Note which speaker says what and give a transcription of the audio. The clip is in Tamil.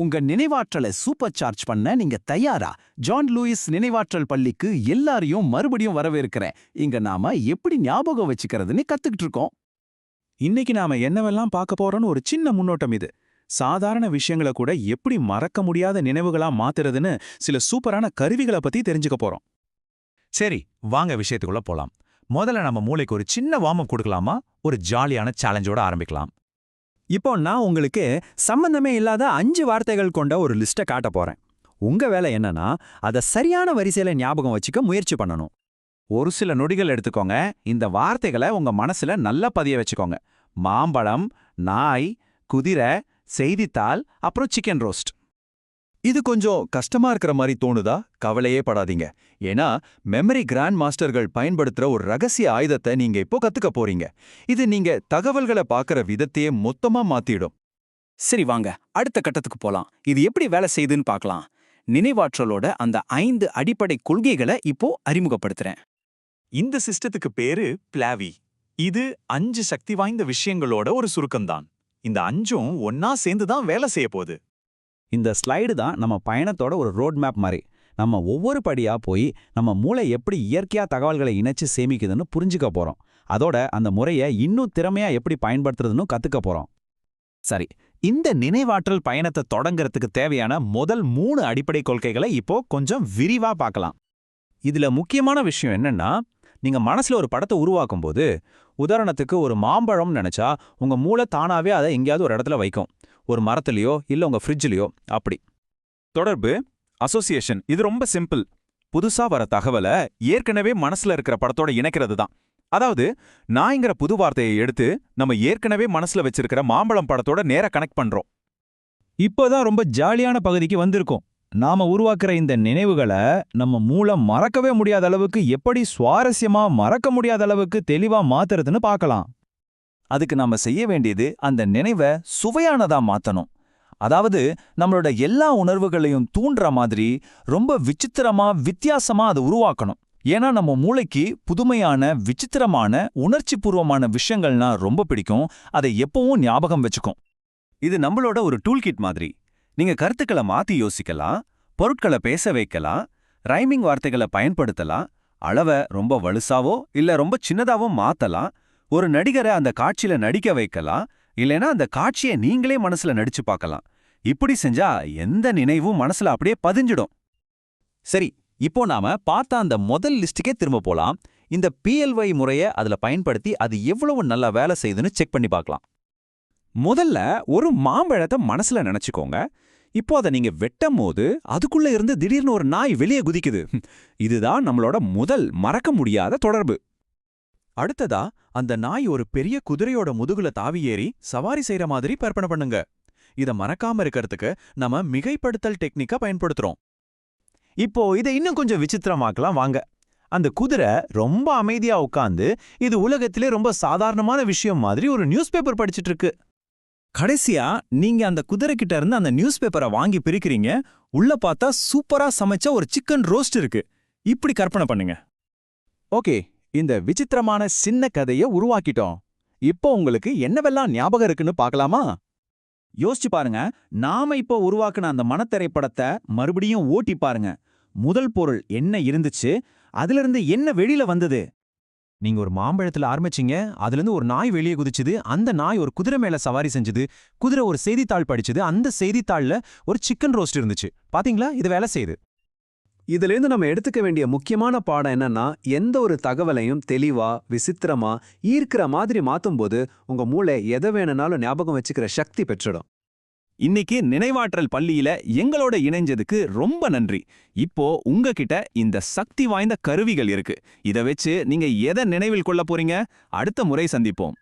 Speaker 1: உங்க நினைவாற்றலை சூப்பர் சார்ஜ் பண்ண நீங்க தயாரா? ஜான் லூயிஸ் நினைவாற்றல் பள்ளிக்கு எல்லாரையும் மறுபடியும் வரவேற்கிறேன். இங்க நாம எப்படி ஞாபகம் வச்சுக்கிறதுன்னு கத்துக்கிட்டு இருக்கோம்.
Speaker 2: இன்னைக்கு நாம என்னவெல்லாம் பார்க்க போறோம்னு ஒரு சின்ன முன்னோட்டம் இது. சாதாரண விஷயங்களை கூட எப்படி மறக்க முடியாத நினைவுகளா மாத்துறதுன்னு சில சூப்பரான கருவிகளை பத்தி தெரிஞ்சுக்க போறோம்.
Speaker 3: சரி வாங்க விஷயத்துக்குள்ள போலாம். முதல்ல நம்ம மூளைக்கு ஒரு சின்ன வார்ம் அப் கொடுக்கலாமா? ஒரு ஜாலியான சேலஞ்சோட ஆரம்பிக்கலாம்.
Speaker 4: இப்போ நான் உங்களுக்கு சம்பந்தமே இல்லாத அஞ்சு வார்த்தைகள் கொண்ட ஒரு லிஸ்ட்டை காட்ட போறேன். உங்க வேலை என்னன்னா அதை சரியான வரிசையில ஞாபகம் வச்சுக்க முயற்சி பண்ணணும்.
Speaker 2: ஒரு சில நொடிகள் எடுத்துக்கோங்க. இந்த வார்த்தைகளை உங்க மனசுல நல்லா பதிய வச்சுக்கோங்க. மாம்பழம் நாய் குதிரை செய்தித்தாள் அப்புறம் சிக்கன் ரோஸ்ட்
Speaker 5: இது கொஞ்சம் கஷ்டமா இருக்கிற மாதிரி தோணுதா? கவலையே படாதீங்க. ஏன்னா மெமரி கிராண்ட் மாஸ்டர்கள் பயன்படுத்துற ஒரு ரகசிய ஆயுதத்தை நீங்க இப்போ கத்துக்க போறீங்க. இது நீங்க தகவல்களை பார்க்கற விதத்தையே மொத்தமா மாத்திடும்.
Speaker 1: சரி வாங்க. அடுத்த கட்டத்துக்கு போலாம். இது எப்படி வேலை செய்யுதுன்னு பார்க்கலாம். நினைவாற்றலோட அந்த ஐந்து அடிப்படை கொள்கைகளை இப்போ அறிமுகப்படுத்துறேன்.
Speaker 3: இந்த சிஸ்டத்துக்கு பேரு பிளாவி இது அஞ்சு சக்தி வாய்ந்த விஷயங்களோட ஒரு சுருக்கம்தான். இந்த அஞ்சும் ஒன்னா சேர்ந்து தான் வேலை செய்ய போகுது.
Speaker 4: இந்த ஸ்லைடு தான் நம்ம பயணத்தோட ஒரு ரோட் மேப் மாதிரி. நம்ம ஒவ்வொரு படியா போய் நம்ம மூளை எப்படி இயற்கையா தகவல்களை இணைச்சு சேமிக்குதுன்னு புரிஞ்சுக்க போறோம். அதோட அந்த முறையை இன்னும் திறமையா எப்படி பயன்படுத்துறதுன்னு கற்றுக்க போறோம்.
Speaker 2: சரி இந்த நினைவாற்றல் பயணத்தை தொடங்கிறதுக்கு தேவையான முதல் மூணு அடிப்படை கொள்கைகளை இப்போ கொஞ்சம் விரிவா பார்க்கலாம். இதுல முக்கியமான விஷயம் என்னன்னா நீங்க மனசுல ஒரு படத்தை உருவாக்கும் போது உதாரணத்துக்கு ஒரு மாம்பழம் நினைச்சா உங்க மூளை தானாவே அதை எங்கேயாவது ஒரு இடத்துல வைக்கும். ஒரு மரத்துலயோ இல்ல உங்க ஃப்ரிட்ஜ்லயோ அப்படி. தொடர்பு அசோசியேஷன் இது ரொம்ப சிம்பிள் புதுசா வர தகவலை ஏற்கனவே மனசுல இருக்கிற படத்தோட இணைக்கிறது தான். அதாவது நாய்ங்கிற புது வார்த்தையை எடுத்து நம்ம ஏற்கனவே மனசுல வச்சிருக்கிற மாம்பழம் படத்தோட நேர கனெக்ட் பண்றோம்.
Speaker 4: இப்போதான் ரொம்ப ஜாலியான பகுதிக்கு வந்திருக்கோம். நாம உருவாக்குற இந்த நினைவுகளை நம்ம மூலம் மறக்கவே முடியாத அளவுக்கு எப்படி சுவாரஸ்யமா மறக்க முடியாத அளவுக்கு தெளிவா மாத்துறதுன்னு பார்க்கலாம்.
Speaker 5: அதுக்கு நாம செய்ய வேண்டியது அந்த நினைவை சுவையானதா மாத்தணும். அதாவது நம்மளோட எல்லா உணர்வுகளையும் தூண்டுற மாதிரி ரொம்ப விசித்திரமா வித்தியாசமா அதை உருவாக்கணும். ஏன்னா நம்ம மூளைக்கு புதுமையான விசித்திரமான உணர்ச்சி பூர்வமான விஷயங்கள்னா ரொம்ப பிடிக்கும். அதை எப்பவும் ஞாபகம் வச்சுக்கும். இது நம்மளோட ஒரு டூல்கிட் மாதிரி. நீங்க கருத்துக்களை மாத்தி யோசிக்கலாம் பொருட்களை பேச வைக்கலாம் ரைமிங் வார்த்தைகளை பயன்படுத்தலாம் அளவை ரொம்ப வலுசாவோ இல்ல ரொம்ப சின்னதாவோ மாத்தலாம் ஒரு நடிகரை அந்த காட்சியில நடிக்க வைக்கலாம் இல்லைனா அந்த காட்சியை நீங்களே மனசுல நடிச்சு பார்க்கலாம். இப்படி செஞ்சா எந்த நினைவும் மனசுல அப்படியே பதிஞ்சிடும்.
Speaker 4: சரி இப்போ நாம பார்த்த அந்த முதல் லிஸ்ட்டுக்கே திரும்ப போலாம். இந்த பிஎல்ஒய் முறையை அதுல பயன்படுத்தி அது எவ்வளவு நல்லா வேலை செய்யுதுன்னு செக் பண்ணி பார்க்கலாம். முதல்ல ஒரு மாம்பழத்தை மனசுல நினைச்சுக்கோங்க. இப்போ அதை நீங்க வெட்டும் போது அதுக்குள்ள இருந்து திடீர்னு ஒரு நாய் வெளியே குதிக்குது. இதுதான் நம்மளோட முதல் மறக்க முடியாத தொடர்பு. அடுத்ததா அந்த நாய் ஒரு பெரிய குதிரையோட முதுகுல தாவி ஏறி சவாரி செய்யற மாதிரி கற்பனை பண்ணுங்க. இத மறக்காம இருக்கிறதுக்கு நம்ம மிகைப்படுத்தல் டெக்னிக்கா பயன்படுத்துறோம். இப்போ இதை இன்னும் கொஞ்சம் விசித்திரமாக்கலாம் வாங்க. அந்த குதிரை ரொம்ப அமைதியா உட்காந்து இது உலகத்திலே ரொம்ப சாதாரணமான விஷயம் மாதிரி ஒரு நியூஸ் பேப்பர் படிச்சுட்டு இருக்கு. கடைசியா நீங்க அந்த குதிரை கிட்ட இருந்து அந்த நியூஸ் பேப்பரை வாங்கி பிரிக்கிறீங்க. உள்ள பார்த்தா சூப்பரா சமைச்ச ஒரு சிக்கன் ரோஸ்ட் இருக்கு. இப்படி கற்பனை பண்ணுங்க. ஓகே இந்த விசித்திரமான சின்ன கதையை உருவாக்கிட்டோம். இப்போ உங்களுக்கு என்னவெல்லாம் ஞாபகம் இருக்குன்னு பார்க்கலாமா? யோசிச்சு பாருங்க. நாம இப்போ உருவாக்குன அந்த மனத்திரைப்படத்தை மறுபடியும் ஓட்டி பாருங்க. முதல் பொருள் என்ன இருந்துச்சு? அதிலிருந்து என்ன வெளியில வந்தது? நீங்க ஒரு மாம்பழத்துல ஆரம்பிச்சீங்க. அதுலேருந்து ஒரு நாய் வெளியே குதிச்சுது. அந்த நாய் ஒரு குதிரை மேல சவாரி செஞ்சது. குதிரை ஒரு செய்தித்தாள் படிச்சது. அந்த செய்தித்தாள்ல ஒரு சிக்கன் ரோஸ்ட் இருந்துச்சு. பாத்தீங்களா? இது வேலை செய்யுது.
Speaker 6: இதிலிருந்து நம்ம எடுத்துக்க வேண்டிய முக்கியமான பாடம் என்னன்னா எந்த ஒரு தகவலையும் தெளிவா விசித்திரமா ஈர்க்கிற மாதிரி மாத்தும்போது உங்க மூளை எதை வேணும்னாலும் ஞாபகம் வச்சுக்கிற சக்தி பெற்றிடும்.
Speaker 4: இன்னைக்கு நினைவாற்றல் பள்ளியில எங்களோட இணைஞ்சதுக்கு ரொம்ப நன்றி. இப்போ உங்ககிட்ட இந்த சக்தி வாய்ந்த கருவிகள் இருக்கு. இத வச்சு நீங்க எதை நினைவில் கொள்ள போறீங்க? அடுத்த முறை சந்திப்போம்.